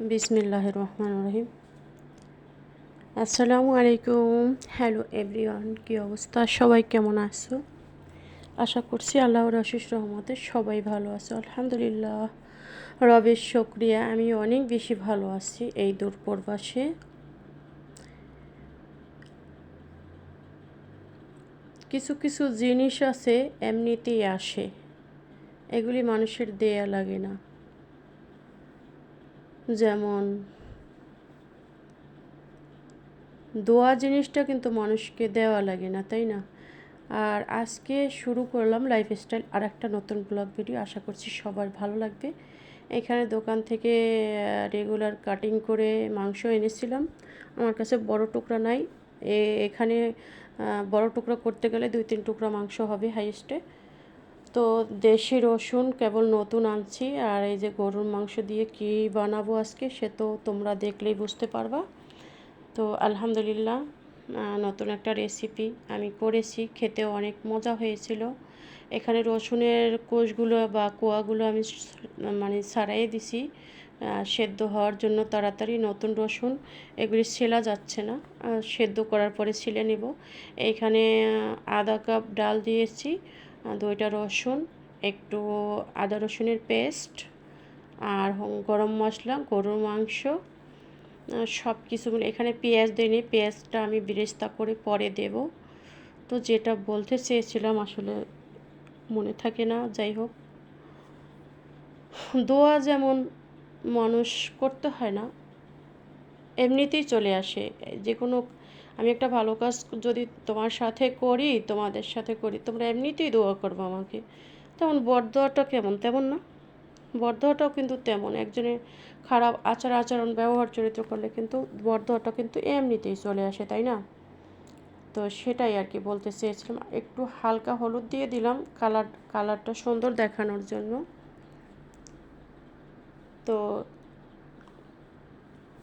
বিসমিল্লাহ রহমান রহিম আসসালামু আলাইকুম। হ্যালো এভরিওয়ান কী অবস্থা? সবাই কেমন আছো? আশা করছি আল্লাহর আশিস রহমতে সবাই ভালো আছো। আলহামদুলিল্লাহ, রবের শুক্রিয়া। আমি অনেক বেশি ভালো আছি এই দূর প্রবাসে কিছু কিছু জিনিস আছে, এমনিতেই আসে। এগুলি মানুষের দেয়া লাগে না। যেমন দোয়া জিনিসটা কিন্তু মানুষকে দেওয়া লাগে না, তাই না? আর আজকে শুরু করলাম লাইফস্টাইল আর একটা নতুন ব্লগ ভিডিও আশা করছি সবার ভালো লাগবে। এখানে দোকান থেকে রেগুলার কাটিং করে মাংস এনেছিলাম। আমার কাছে বড় টুকরা নাই। এখানে বড় টুকরা করতে গেলে দুই তিন টুকরা মাংস হবে হাইয়েস্টে তো দেশি রসুন কেবল নতুন আনছি, আর এই যে গরুর মাংস দিয়ে কি বানাবো আজকে সে তো তোমরা দেখলেই বুঝতে পারবা। তো আলহামদুলিল্লাহ নতুন একটা রেসিপি আমি করেছি, খেতেও অনেক মজা হয়েছিল। এখানে রসুনের কোষগুলো বা কোয়াগুলো আমি মানে ছাড়াই দিছি সেদ্ধ হওয়ার জন্য তাড়াতাড়ি নতুন রসুন, এগুলি ছেলা যাচ্ছে না সেদ্ধ করার পরে ছিলে নেব। এইখানে আধা কাপ ডাল দিয়েছি দুইটা রসুন, একটু আদা রসুনের পেস্ট আর গরম মশলা, গরুর মাংস সব কিছু এখানে পেঁয়াজ দিইনি, পেঁয়াজটা আমি বিরেস্তা করে পরে দেব। তো যেটা বলতে চেয়েছিলাম, আসলে মনে থাকে না, যাই হোক। দোয়া যেমন মানুষ করতে হয় না, এমনিতেই চলে আসে। যে কোনো আমি একটা ভালো কাজ যদি তোমার সাথে করি, তোমাদের সাথে করি, তোমরা এমনিতেই দোয়া করব আমাকে। তেমন বরদোয়াটা কেমন? তেমন না। বরদোয়াটাও কিন্তু তেমন। একজনের খারাপ আচার আচরণ, ব্যবহার, চরিত্র করলে কিন্তু বরদোয়াটা কিন্তু এমনিতেই চলে আসে, তাই না? তো সেটাই আর কি বলতে চেয়েছিলাম। একটু হালকা হলুদ দিয়ে দিলাম কালার, কালারটা সুন্দর দেখানোর জন্য। তো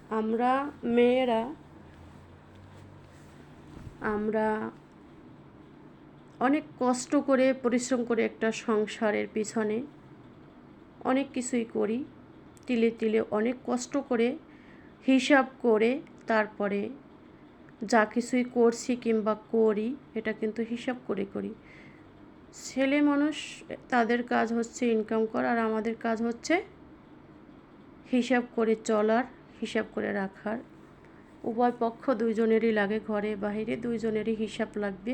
আমরা মেয়েরা আমরা অনেক কষ্ট করে, পরিশ্রম করে একটা সংসারের পিছনে অনেক কিছুই করি। তিলে তিলে অনেক কষ্ট করে হিসাব করে তারপরে যা কিছুই করছি কিংবা করি, এটা কিন্তু হিসাব করে করি। ছেলে মানুষ, তাদের কাজ হচ্ছে ইনকাম করা আর আমাদের কাজ হচ্ছে হিসাব করে চলার, হিসাব করে রাখার। উভয় পক্ষ দুইজনেরই লাগে ঘরে বাহিরে, দুইজনেরই হিসাব লাগবে।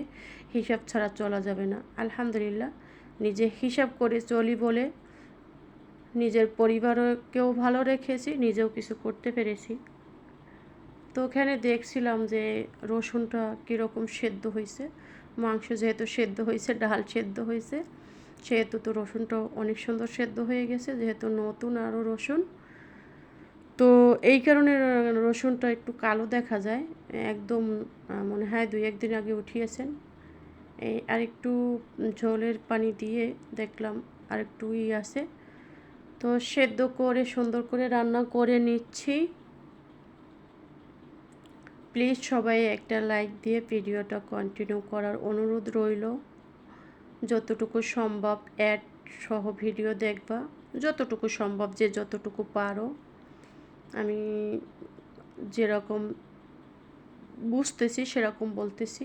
হিসাব ছাড়া চলা যাবে না। আলহামদুলিল্লাহ, নিজে হিসাব করে চলি বলে নিজের পরিবারকেও ভালো রেখেছি, নিজেও কিছু করতে পেরেছি। তো ওখানে দেখছিলাম যে রসুনটা কীরকম সেদ্ধ হয়েছে মাংস যেহেতু সেদ্ধ হয়েছে ডাল সেদ্ধ হয়েছে সেহেতু তো রসুনটাও অনেক সুন্দর সেদ্ধ হয়ে গেছে, যেহেতু নতুন আরও রসুন। তো এই কারণে রসুনটা একটু কালো দেখা যায়। একদম মনে হয় দুই একদিন আগে উঠিয়েছেন। এই আরেকটু ঝোলের পানি দিয়ে দেখলাম আরেকটু ই আছে। তো সেদ্ধ করে, সুন্দর করে রান্না করে নিচ্ছি। প্লিজ সবাই একটা লাইক দিয়ে ভিডিওটা কন্টিনিউ করার অনুরোধ রইল। যতটুকু সম্ভব অ্যাড সহ ভিডিও দেখবা। যতটুকু সম্ভব যে যতটুকু পারো। আমি যেরকম বুঝতেছি, সেরকম বলতেছি।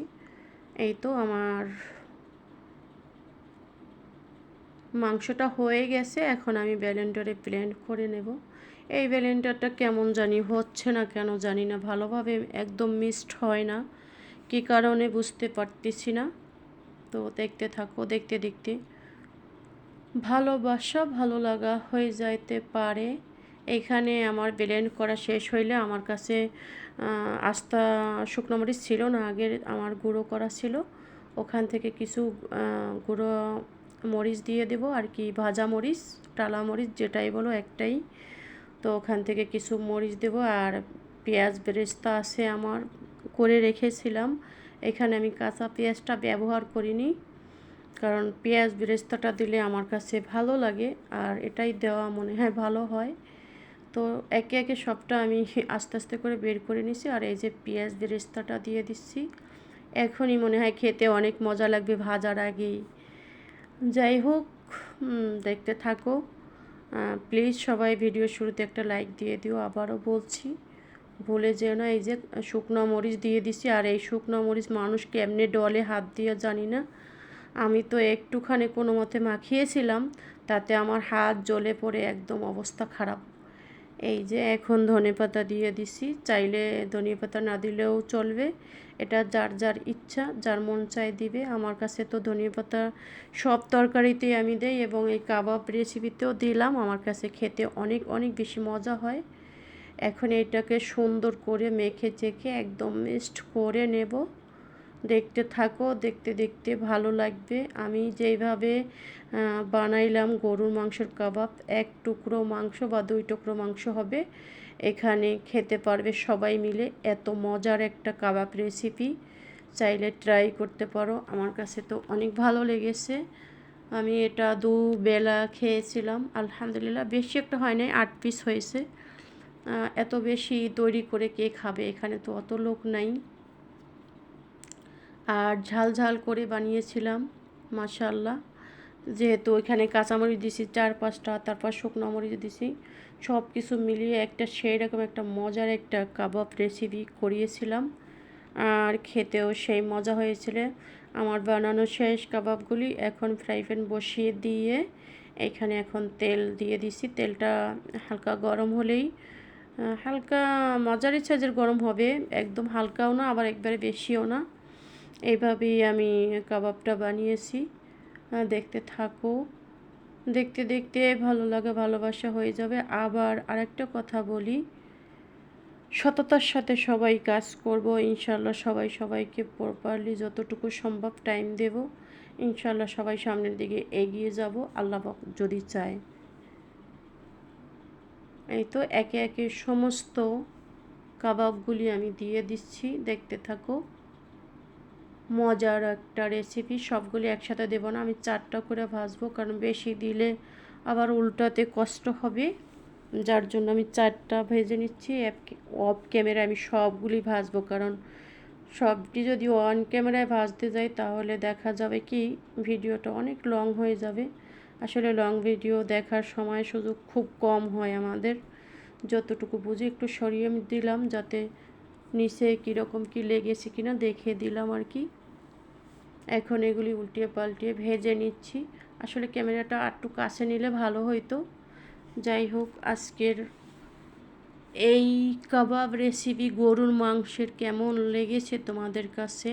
এই তো আমার মাংসটা হয়ে গেছে, এখন আমি ব্যালেন্ডারে ব্লেন্ড করে নেব। এই ব্যালেন্ডারটা কেমন জানি হচ্ছে না কেন জানি না, ভালোভাবে একদম মিক্সড হয় না, কী কারণে বুঝতে পারতেছি না। তো দেখতে থাকো, দেখতে দেখতে। ভালোবাসা ভালো লাগা হয়ে যাইতে পারে। এখানে আমার ব্লেন্ড করা শেষ হইলে আমার কাছে আস্তা শুকনো মরিচ ছিল না আগের আমার গুঁড়ো করা ছিল। ওখান থেকে কিছু গুঁড়ো মরিচ দিয়ে দেব আর কি, ভাজা মরিচ, টালা মরিচ যেটাই বলো একটাই। তো ওখান থেকে কিছু মরিচ দেব আর পেঁয়াজ বেরেস্তা আছে আমার, করে রেখেছিলাম। এখানে আমি কাঁচা পেঁয়াজটা ব্যবহার করিনি, কারণ পেঁয়াজ বেরেস্তাটা দিলে আমার কাছে ভালো লাগে আর এটাই দেওয়া মনে হয় ভালো হয়। তো একে একে সবটা আমি আস্তে আস্তে করে বের করে নিছি আর এই যে পেঁয়াজ বেরেস্তাটা দিয়ে দিচ্ছি। এখনই মনে হয় খেতে অনেক মজা লাগবে ভাজার আগেই। যাই হোক দেখতে থাকো। প্লিজ সবাই ভিডিও শুরুতে একটা লাইক দিয়ে দিও, আবারও বলছি। ভুলে যেও না, এই যে শুকনো মরিচ দিয়ে দিছি আর এই শুকনো মরিচ মানুষ কেমনে ডলে হাত দিয়ে জানি না। আমি তো একটুখানি কোনো মতে মাখিয়েছিলাম, তাতে আমার হাত জ্বলে পড়ে, একদম অবস্থা খারাপ। এই যে এখন ধনে পাতা দিয়ে দিছি। চাইলে ধনে পাতা না দিলেও চলবে। এটা যার যার ইচ্ছা, যার মন চায় দিবে। আমার কাছে তো ধনিয়া পাতা সব তরকারিতেই আমি দেই এবং এই কাবাব রেসিপিতেও দিলাম। আমার কাছে খেতে অনেক অনেক বেশি মজা হয়। এখন এটাকে সুন্দর করে মেখে চেখে একদম মিক্সড করে নেব। দেখতে থাকো, দেখতে দেখতে ভালো লাগবে। আমি যেইভাবে বানাইলাম গরুর মাংসের কাবাব, এক টুকরো মাংস বা দুই টুকরো মাংস হবে। এখানে খেতে পারবে সবাই মিলে। এত মজার একটা কাবাব রেসিপি চাইলে ট্রাই করতে পারো। আমার কাছে তো অনেক ভালো লেগেছে। আমি এটা দু বেলা খেয়েছিলাম। আলহামদুলিল্লাহ, বেশি একটা হয় নাই, আট পিস হয়েছে। এত বেশি তৈরি করে কে খাবে? এখানে তো অত লোক নাই। আর ঝাল ঝাল করে বানিয়েছিলাম মাশাল্লাহ যেহেতু এখানে কাঁচামরিচ দিছি, চার পাঁচটা, তারপর শুকনো মরিচ দিছি সব কিছু মিলিয়ে একটা সেই রকম একটা মজার একটা কাবাব রেসিপি করিয়েছিলাম। আর খেতেও সেই মজা হয়েছিল। আমার বানানো শেষ কাবাবগুলি এখন ফ্রাই প্যান বসিয়ে দিয়ে এখানে এখন তেল দিয়ে দিছি। তেলটা হালকা গরম হলেই হালকা, মজার সাইজের গরম হবে, একদম হালকাও না, আবার একবারে বেশিও না। এইভাবেই আমি কাবাবটা বানিয়েছি। দেখতে থাকো। দেখতে দেখতে ভালো লাগে, ভালোবাসা হয়ে যাবে। আবার আরেকটা কথা বলি। সততার সাথে সবাই কাজ করব। ইনশাল্লাহ সবাই সবাইকে প্রপারলি যতটুকু সম্ভব টাইম দেব। ইনশাল্লাহ সবাই সামনের দিকে এগিয়ে যাব, আল্লাহ যদি চায়। এই তো একে একে সমস্ত কাবাবগুলি আমি দিয়ে দিচ্ছি। দেখতে থাকো। মজার একটা রেসিপি সবগুলি একসাথে দেবো না, আমি চারটা করে ভাজবো, কারণ বেশি দিলে আবার উল্টাতে কষ্ট হবে। যার জন্য আমি চারটা ভেজে নিচ্ছি অফ ক্যামেরায় আমি সবগুলি ভাজবো, কারণ সবটি যদি অন ক্যামেরায় ভাজতে যাই, তাহলে দেখা যাবে কি, ভিডিওটা অনেক লং হয়ে যাবে। আসলে লং ভিডিও দেখার সময় সুযোগ খুব কম হয় আমাদের। যতটুকু বুঝি একটু সরিয়ে দিলাম, যাতে নিচে কীরকম কী লেগেছে কিনা দেখে দিলাম আর কি। এখন এগুলি উল্টিয়ে পাল্টিয়ে ভেজে নিচ্ছি। আসলে ক্যামেরাটা একটু কাছে নিলে ভালো হইতো। যাই হোক, আজকের এই কাবাব রেসিপি গরুর মাংসের কেমন লেগেছে তোমাদের কাছে?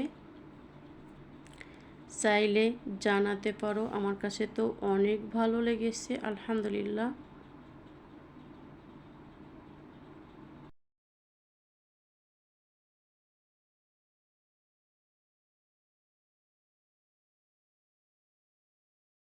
চাইলে জানাতে পারো, আমার কাছে তো অনেক ভালো লেগেছে, আলহামদুলিল্লাহ।